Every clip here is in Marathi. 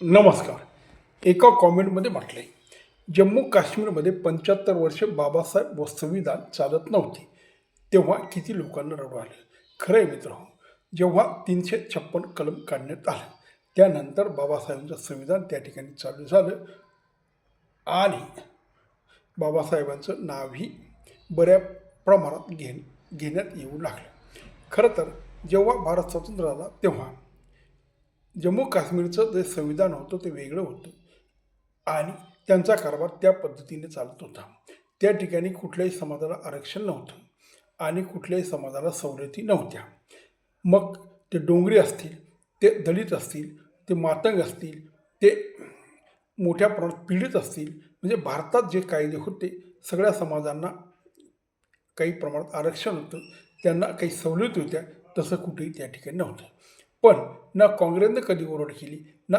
नमस्कार. एका कॉमेंटमध्ये म्हटलं आहे जम्मू काश्मीरमध्ये पंच्याहत्तर वर्ष बाबासाहेब व संविधान चालत नव्हते तेव्हा किती लोकांना रडू आलं? खरं आहे मित्र हो, जेव्हा तीनशे छप्पन कलम काढण्यात आलं त्यानंतर बाबासाहेबांचं संविधान त्या ठिकाणी चालू झालं आणि बाबासाहेबांचं नावही बऱ्या प्रमाणात घेण घेण्यात येऊ लागलं. खरं तर जेव्हा भारत स्वतंत्र झाला तेव्हा जम्मू काश्मीरचं जे संविधान होतं ते वेगळं होतं. आणि त्यांचा कारभार त्या पद्धतीने चालत होता. त्या ठिकाणी कुठल्याही समाजाला आरक्षण नव्हतं आणि कुठल्याही समाजाला सवलती नव्हत्या. मग ते डोंगरी असतील ते दलित असतील ते मातंग असतील ते मोठ्या प्रमाणात पीडित असतील म्हणजे भारतात जे कायदे होते सगळ्या समाजांना काही प्रमाणात आरक्षण होतं त्यांना काही सवलती होत्या तसं कुठेही त्या ठिकाणी नव्हतं. पण ना काँग्रेसनं कधी ओरड केली ना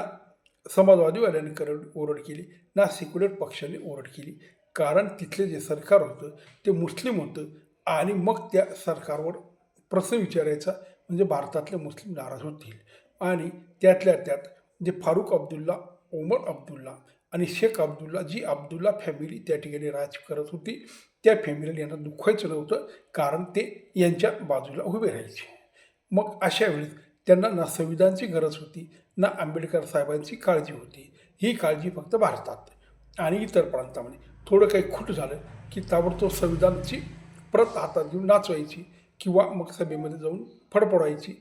समाजवादीवाल्याने करड ओरड केली ना सेक्युलर पक्षाने ओरड केली. कारण तिथले जे सरकार होतं ते मुस्लिम होतं आणि मग त्या सरकारवर प्रश्न विचारायचा म्हणजे भारतातले मुस्लिम नाराज होतील आणि त्यातल्या त्यात जे फारूक अब्दुल्ला ओमर अब्दुल्ला आणि शेख अब्दुल्ला जी अब्दुल्ला फॅमिली त्या ठिकाणी राज करत होती त्या फॅमिलीला यांना दुखवायचं नव्हतं. कारण ते यांच्या बाजूला उभे राहायचे. मग अशा वेळेस त्यांना ना संविधानाची गरज होती ना आंबेडकर साहेबांची काळजी होती. ही काळजी फक्त भारतात आणि इतर प्रांतामध्ये. थोडं काही खूट झालं की ताबडतोब संविधानाची प्रत हातात घेऊन नाचवायची किंवा मग सभेमध्ये जाऊन फडफडायची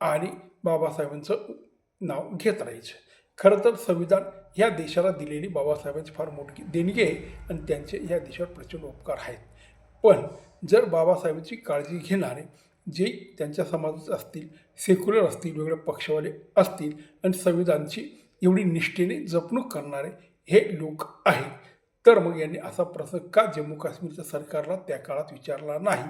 आणि बाबासाहेबांचं नाव घेत राहायचं. खरं तर संविधान ह्या देशाला दिलेली बाबासाहेबांची फार मोठी देणगी आहे आणि त्यांचे ह्या देशावर प्रचंड उपकार आहेत. पण जर बाबासाहेबांची काळजी घेणारे जे त्यांच्या समाजाचे असतील सेक्युलर असतील वेगळे पक्षवाले असतील आणि संविधानची एवढी निष्ठेने जपणूक करणारे हे लोक आहेत. तर मग यांनी असा प्रसंग का जम्मू काश्मीरच्या सरकारला त्या काळात विचारला नाही?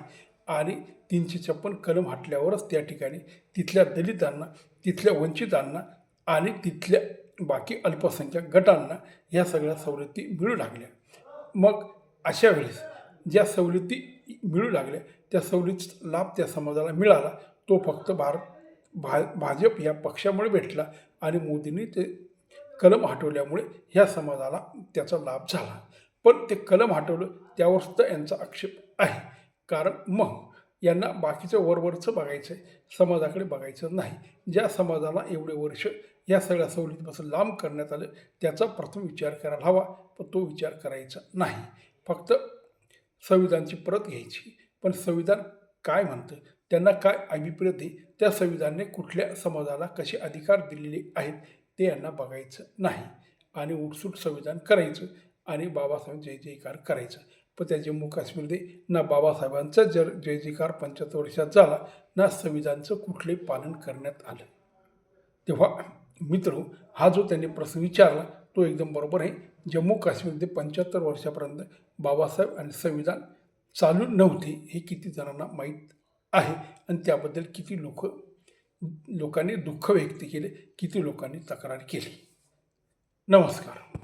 आणि तीनशे छप्पन कलम हटल्यावरच त्या ठिकाणी तिथल्या दलितांना तिथल्या वंचितांना आणि तिथल्या बाकी अल्पसंख्याक गटांना या सगळ्या सवलती मिळू लागल्या. मग अशा वेळेस ज्या सवलती मिळू लागल्या त्या सवलतीचा लाभ त्या समाजाला मिळाला. तो फक्त भारत भा भाजप या पक्षामुळे भेटला आणि मोदींनी ते कलम हटवल्यामुळे ह्या समाजाला त्याचा लाभ झाला. पण ते कलम हटवलं त्यावर सुद्धा यांचा आक्षेप आहे. कारण मग यांना बाकीचं वरवरचं बघायचं आहे समाजाकडे बघायचं नाही. ज्या समाजाला एवढे वर्ष या सगळ्या सवलतीपासून लांब करण्यात आलं त्याचा प्रथम विचार करायला हवा पण तो विचार करायचा नाही. फक्त संविधानची परत घ्यायची. पण संविधान काय म्हणतं त्यांना काय अभिप्रेत आहे? त्या संविधानाने कुठल्या समाजाला कसे अधिकार दिलेले आहेत? ते यांना बघायचं नाही. आणि उठसूट संविधान करायचं आणि बाबासाहेब जय जयकार करायचं. पण त्या जम्मू काश्मीरमध्ये ना बाबासाहेबांचा जर जय जयकार पंच्याहत्तर वर्षात झाला ना संविधानचं कुठले पालन करण्यात आलं. तेव्हा मित्र हा जो त्यांनी प्रश्न विचारला तो एकदम बरोबर आहे. जम्मू काश्मीरमध्ये पंच्याहत्तर वर्षापर्यंत बाबासाहेब आणि संविधान चालू नव्हते हे किती जणांना माहीत आहे. आणि त्याबद्दल किती लोक लोकांनी दुःख व्यक्त केले किती लोकांनी तक्रार केली. नमस्कार.